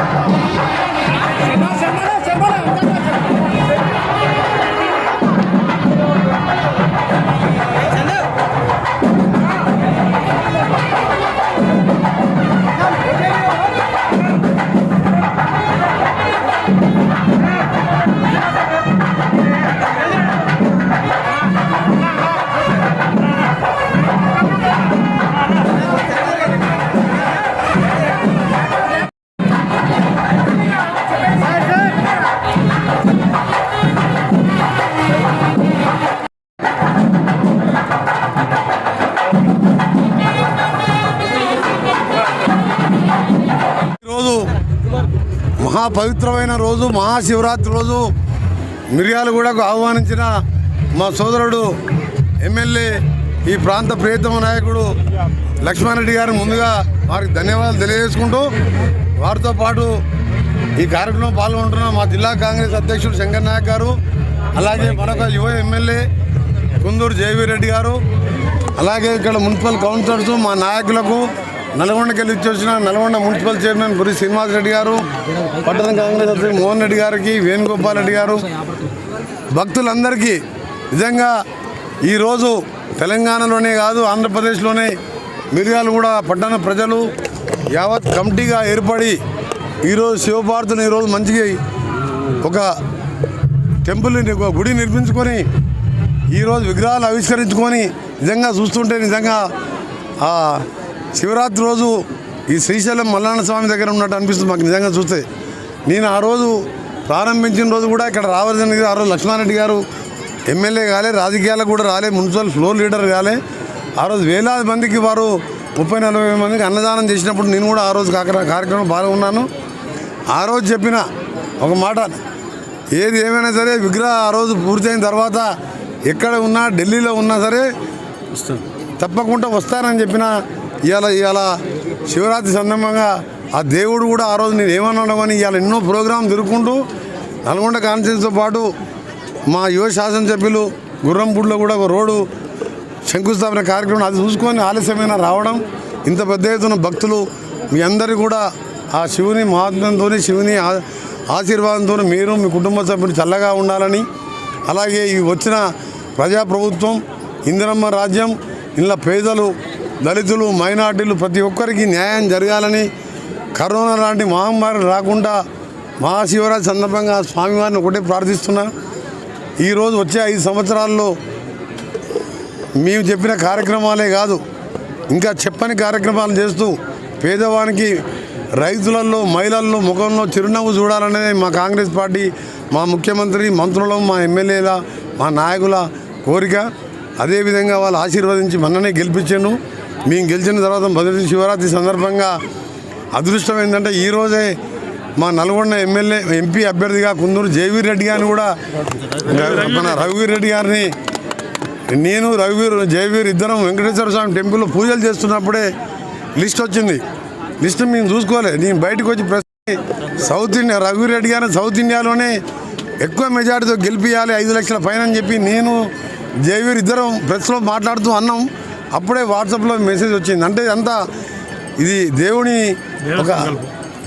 Come on. మహాపవిత్రమైన రోజు మహాశివరాత్రి రోజు మిర్యాలగూడకు ఆహ్వానించిన మా సోదరుడు ఎమ్మెల్యే ఈ ప్రాంత ప్రియతమ నాయకుడు లక్ష్మారెడ్డి గారు ముందుగా వారికి ధన్యవాదాలు తెలియజేసుకుంటూ వారితో పాటు ఈ కార్యక్రమంలో పాల్గొంటున్న మా జిల్లా కాంగ్రెస్ అధ్యక్షుడు శంకర్ నాయక్ గారు అలాగే మరొక యువ ఎమ్మెల్యే కుందూరు జయవీరెడ్డి గారు అలాగే ఇక్కడ మున్సిపల్ కౌన్సిలర్స్ మా నాయకులకు నల్గొండకి వెళ్ళి వచ్చిన నల్గొండ మున్సిపల్ చైర్మన్ బురి శ్రీనివాస్ రెడ్డి గారు పట్టణ కాంగ్రెస్ అధ్యక్షుడు మోహన్ రెడ్డి గారికి వేణుగోపాల్ రెడ్డి గారు భక్తులందరికీ నిజంగా ఈరోజు తెలంగాణలోనే కాదు ఆంధ్రప్రదేశ్లోనే మిరియాలు కూడా పట్టణ ప్రజలు యావత్ కమిటీగా ఏర్పడి ఈరోజు శివభారతిని ఈరోజు మంచిగా ఒక టెంపుల్ ఒక గుడి నిర్మించుకొని ఈరోజు విగ్రహాలు ఆవిష్కరించుకొని నిజంగా చూస్తుంటే నిజంగా శివరాత్రి రోజు ఈ శ్రీశైలం మల్లాన స్వామి దగ్గర ఉన్నట్టు అనిపిస్తుంది మాకు నిజంగా చూస్తే. నేను ఆ రోజు ప్రారంభించిన రోజు కూడా ఇక్కడ రావాల్సిన ఆ రోజు లక్ష్మారెడ్డి గారు ఎమ్మెల్యే కాలే రాజకీయాలకు కూడా రాలే మున్సిపల్ ఫ్లోర్ లీడర్ కాలే. ఆ రోజు వేలాది మందికి వారు ముప్పై నలభై మందికి అన్నదానం చేసినప్పుడు నేను కూడా ఆ రోజు కాక- కార్యక్రమం పాల్గొన్నాను. ఆ రోజు చెప్పిన ఒక మాట ఏది ఏమైనా సరే విగ్రహ ఆ రోజు పూర్తయిన తర్వాత ఎక్కడ ఉన్నా ఢిల్లీలో ఉన్నా సరే తప్పకుండా వస్తానని చెప్పిన ఇవాళ ఇవాళ శివరాత్రి సందర్భంగా ఆ దేవుడు కూడా ఆ రోజు నేను ఏమన్నాడమని ఇవాళ ఎన్నో ప్రోగ్రాం తిరుగుకుంటూ నల్గొండ కాన్ఫరెన్స్తో పాటు మా యువ శాసనసభ్యులు గుర్రంపూడిలో కూడా ఒక రోడ్డు శంకుస్థాపన కార్యక్రమం అది చూసుకొని ఆలస్యమైన రావడం ఇంత పెద్ద ఎత్తున భక్తులు మీ అందరి కూడా ఆ శివుని మహాత్మ్యంతో శివుని ఆశీర్వాదంతో మీరు మీ కుటుంబ సభ్యులు చల్లగా ఉండాలని అలాగే ఈ వచ్చిన ప్రజాప్రభుత్వం ఇందిరమ్మ రాజ్యం ఇలా పేదలు దళితులు మైనార్టీలు ప్రతి ఒక్కరికి న్యాయం జరగాలని కరోనా లాంటి మహమ్మారి రాకుండా మహాశివరాత్రి సందర్భంగా స్వామివారిని ఒకటే ప్రార్థిస్తున్నా. ఈరోజు వచ్చే ఐదు సంవత్సరాల్లో మేము చెప్పిన కార్యక్రమాలే కాదు ఇంకా చెప్పని కార్యక్రమాలు చేస్తూ పేదవానికి రైతులలో మహిళల్లో ముఖంలో చిరునవ్వు చూడాలనేది మా కాంగ్రెస్ పార్టీ మా ముఖ్యమంత్రి మంత్రులు మా ఎమ్మెల్యేల మా నాయకుల కోరిక. అదేవిధంగా వాళ్ళు ఆశీర్వదించి మననే గెలిపించాను మేము గెలిచిన తర్వాత మొదటి శివరాత్రి సందర్భంగా అదృష్టం ఏంటంటే ఈరోజే మా నల్గొండ ఎమ్మెల్యే ఎంపీ అభ్యర్థిగా కుందూరు జయవీర్ రెడ్డి గారిని కూడా మన రఘువీర్ రెడ్డి గారిని నేను రఘువీర్ జయవీర్ ఇద్దరం వెంకటేశ్వర స్వామి టెంపుల్లో పూజలు చేస్తున్నప్పుడే లిస్ట్ వచ్చింది. లిస్ట్ మేము చూసుకోలే. నేను బయటకు వచ్చి ప్రెస్ సౌత్ ఇండియా రఘువీర్ రెడ్డి గారిని సౌత్ ఇండియాలోనే ఎక్కువ మెజార్టీతో గెలిపియాలి ఐదు లక్షల పైన అని చెప్పి నేను జయవీర్ ఇద్దరం ప్రెస్లో మాట్లాడుతూ అన్నాం. అప్పుడే వాట్సాప్లో మెసేజ్ వచ్చింది. అంటే అంతా ఇది దేవుని ఒక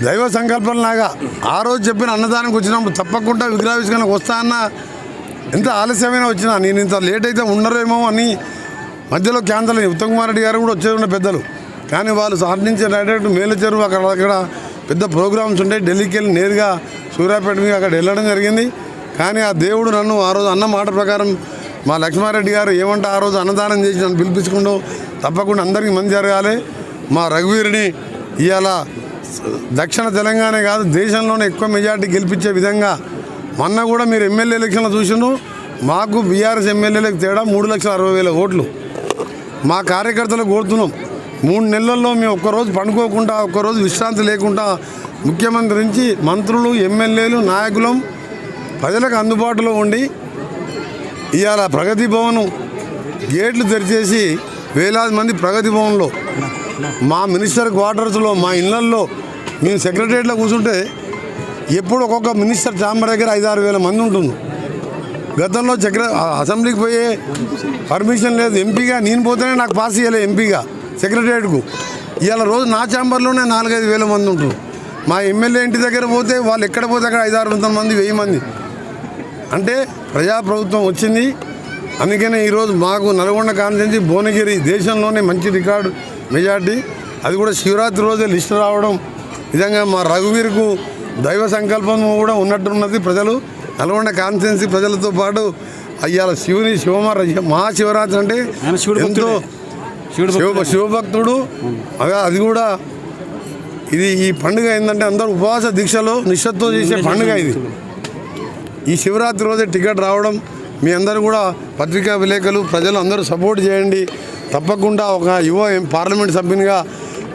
దైవ సంకల్పం లాగా ఆ రోజు చెప్పిన అన్నదానానికి వచ్చినప్పుడు తప్పకుండా విగ్రహావిష్కరణకు వస్తా అన్న ఎంత ఆలస్యమైనా వచ్చినా నేను ఇంత లేట్ అయితే ఉండరేమో అని మధ్యలో క్యాన్సల్ అయ్యి ఉత్తమ్ కుమార్ రెడ్డి గారు కూడా వచ్చే ఉన్న పెద్దలు. కానీ వాళ్ళు సాధించే డైరెక్ట్ మేలు చెరువు అక్కడ అక్కడ పెద్ద ప్రోగ్రామ్స్ ఉంటాయి. ఢిల్లీకి వెళ్ళి నేరుగా సూర్యాపేట మీద అక్కడ వెళ్ళడం జరిగింది. కానీ ఆ దేవుడు నన్ను ఆ రోజు అన్న మాట ప్రకారం మా లక్ష్మారెడ్డి గారు ఏమంటే ఆ రోజు అన్నదానం చేసి నన్ను పిలిపించుకుంటూ తప్పకుండా అందరికీ మంచి జరగాలి. మా రఘువీరుని ఇవాళ దక్షిణ తెలంగాణ కాదు దేశంలోనే ఎక్కువ మెజార్టీ గెలిపించే విధంగా మొన్న కూడా మీరు ఎమ్మెల్యే ఎలక్షన్లో చూసిండ్రు. మాకు బీఆర్ఎస్ ఎమ్మెల్యేలకు తేడా మూడు లక్షల అరవై వేల ఓట్లు. మా కార్యకర్తలు కోరుతున్నాం. మూడు నెలల్లో మేము ఒక్కరోజు పండుకోకుండా ఒక్కరోజు విశ్రాంతి లేకుండా ముఖ్యమంత్రి నుంచి మంత్రులు ఎమ్మెల్యేలు నాయకులం ప్రజలకు అందుబాటులో ఉండి ఇవాళ ప్రగతి భవన్ గేట్లు తెరిచేసి వేలాది మంది ప్రగతి భవన్లో మా మినిస్టర్ క్వార్టర్స్లో మా ఇళ్ళల్లో మేము సెక్రటరియట్లో కూర్చుంటే ఎప్పుడు ఒక్కొక్క మినిస్టర్ ఛాంబర్ దగ్గర ఐదారు వేల మంది ఉంటుంది గతంలో చక్ర అసెంబ్లీకి పోయే పర్మిషన్ లేదు. ఎంపీగా నేను పోతేనే నాకు పాస్ ఇవ్వలే ఎంపీగా సెక్రటరియట్కు. ఇవాళ రోజు నా ఛాంబర్లోనే నాలుగైదు వేల మంది ఉంటారు మా ఎమ్మెల్యే ఇంటి దగ్గర పోతే వాళ్ళు ఎక్కడ పోతే అక్కడ ఐదారు వందల మంది వెయ్యి మంది. అంటే ప్రజాప్రభుత్వం వచ్చింది. అందుకనే ఈరోజు మాకు నల్గొండ కాన్స్టిట్యున్సీ భువనగిరి దేశంలోనే మంచి రికార్డు మెజార్టీ. అది కూడా శివరాత్రి రోజే లిస్టు రావడం. నిజంగా మా రఘువీర్కు దైవ సంకల్పం కూడా ఉన్నట్టున్నది ప్రజలు. నల్గొండ కాన్స్టిట్యున్సీ ప్రజలతో పాటు అయ్యాల శివుని శివమార మహాశివరాత్రి అంటే ఎంతో శివ భక్తుడే. శివభక్తుడు. అది కూడా ఇది ఈ పండుగ ఏంటంటే అందరూ ఉపవాస దీక్షలో నిష్ఠతో చేసే పండుగ ఇది. ఈ శివరాత్రి రోజే టికెట్ రావడం మీ అందరూ కూడా పత్రికా విలేకరులు ప్రజలు అందరూ సపోర్ట్ చేయండి. తప్పకుండా ఒక యువ ఎం- పార్లమెంట్ సభ్యునిగా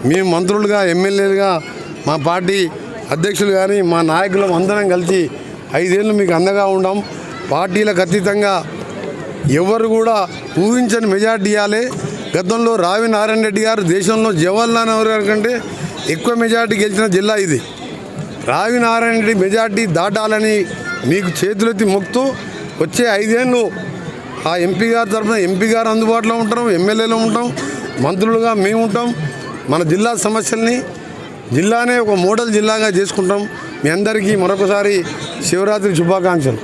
మేము మంత్రులుగా ఎమ్మెల్యేలుగా మా పార్టీ అధ్యక్షులు కానీ మా నాయకులు అందరం కలిసి ఐదేళ్ళు మీకు అండగా ఉండాం. పార్టీలకు అతీతంగా ఎవరు కూడా ఊహించని మెజార్టీ ఇవ్వాలి. గతంలో రావి నారాయణ రెడ్డి గారు దేశంలో జవహర్లాల్ నెహ్రూ గారి కంటే ఎక్కువ మెజార్టీ గెలిచిన జిల్లా ఇది. రావినారాయణ రెడ్డి మెజార్టీ దాటాలని మీకు చేతులెత్తి మొక్తూ వచ్చే ఐదేళ్ళు ఆ ఎంపీ గారి తరఫున ఎంపీ గారు అందుబాటులో ఉంటాం ఎమ్మెల్యేలో ఉంటాం మంత్రులుగా మేము ఉంటాం. మన జిల్లా సమస్యల్ని జిల్లానే ఒక మోడల్ జిల్లాగా చేసుకుంటాం. మీ అందరికీ మరొకసారి శివరాత్రి శుభాకాంక్షలు.